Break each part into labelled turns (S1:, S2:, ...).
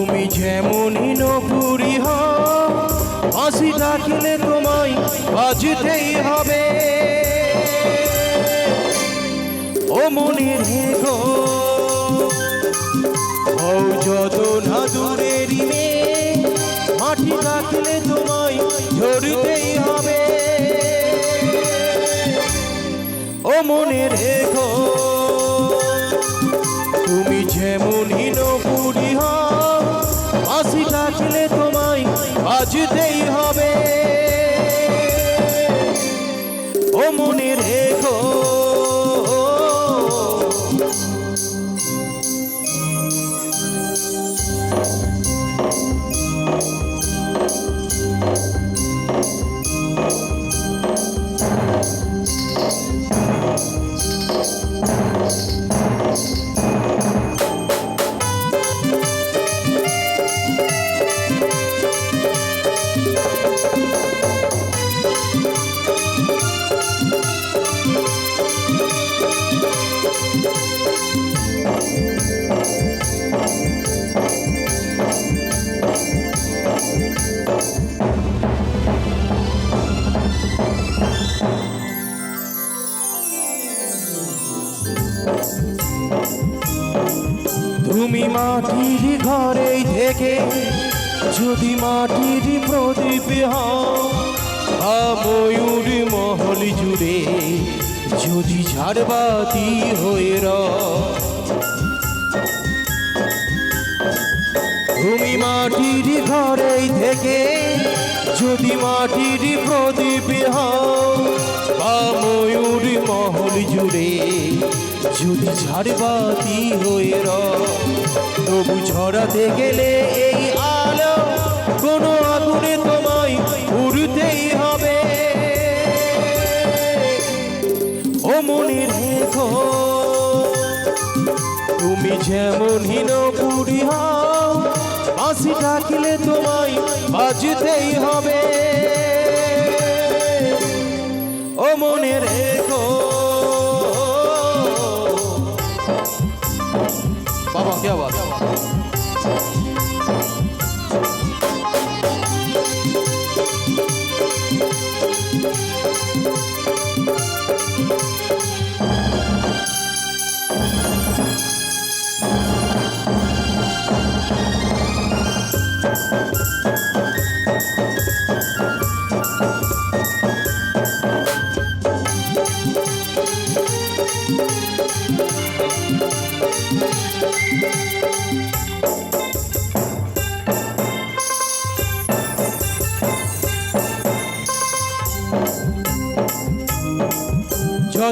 S1: তুমি যেমনই নপুরি হও, হাসি ডাকলে তোমায় বাজতেই হবে। ও মনের গো হও যত না দূরের মাটি রাখলে তোমায় ঝরতেই হবে। ও মনে রেখো, তুমি যেমন হীনপুরি হও ডাকলে তোমায় বাজতেই হবে। ও মনের রেখো মাটির ঘরেই থেকে যদি মাটির প্রদীপ ময়ূর মহল জুড়ে যদি ঝাড়বাতি হয়ে র তুমি মাটির ঘরেই থেকে যদি মাটির প্রদীপ বা মহল জুড়ে যদি ঝাড়বাতি হয়ে রও তবু ঝরাতে গেলে এই আলো কোনো আগুনে তোমায় উড়তেই হবে। ও মনে রেখো, তুমি যেমন হীনপুরি হও হাসি ডাকলে তোমায় বাজতেই হবে। ও মনে রেখো 掉吧，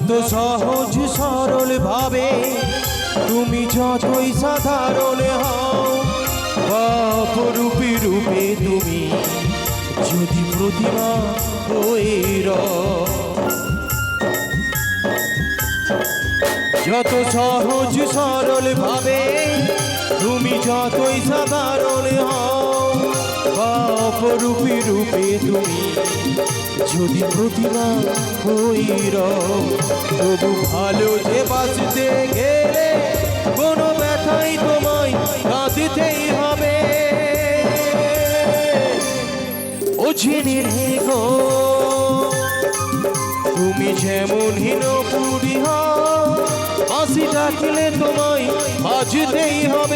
S1: যত সহজ সরল ভাবে তুমি যতই সাধারণ হও, অপরূপী রূপে তুমি যদি প্রতিমা হয়ে। যত সহজ সরল ভাবে তুমি যতই সাধারণ হও অপরূপী রূপে তুমি যদি প্রতিমা হইর তবু ভালো যে বাঁচতে গেলে কোনো ব্যথাই তোমায় কাঁদতেই হবে। ও জেনে রেখো তুমি যেমন হীনপুরি হও হাসি ডাকলে তোমায় বাজতেই হবে।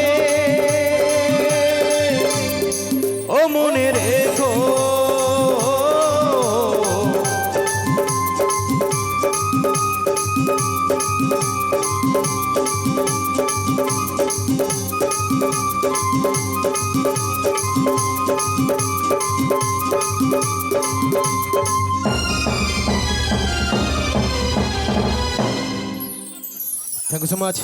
S1: Thank you so much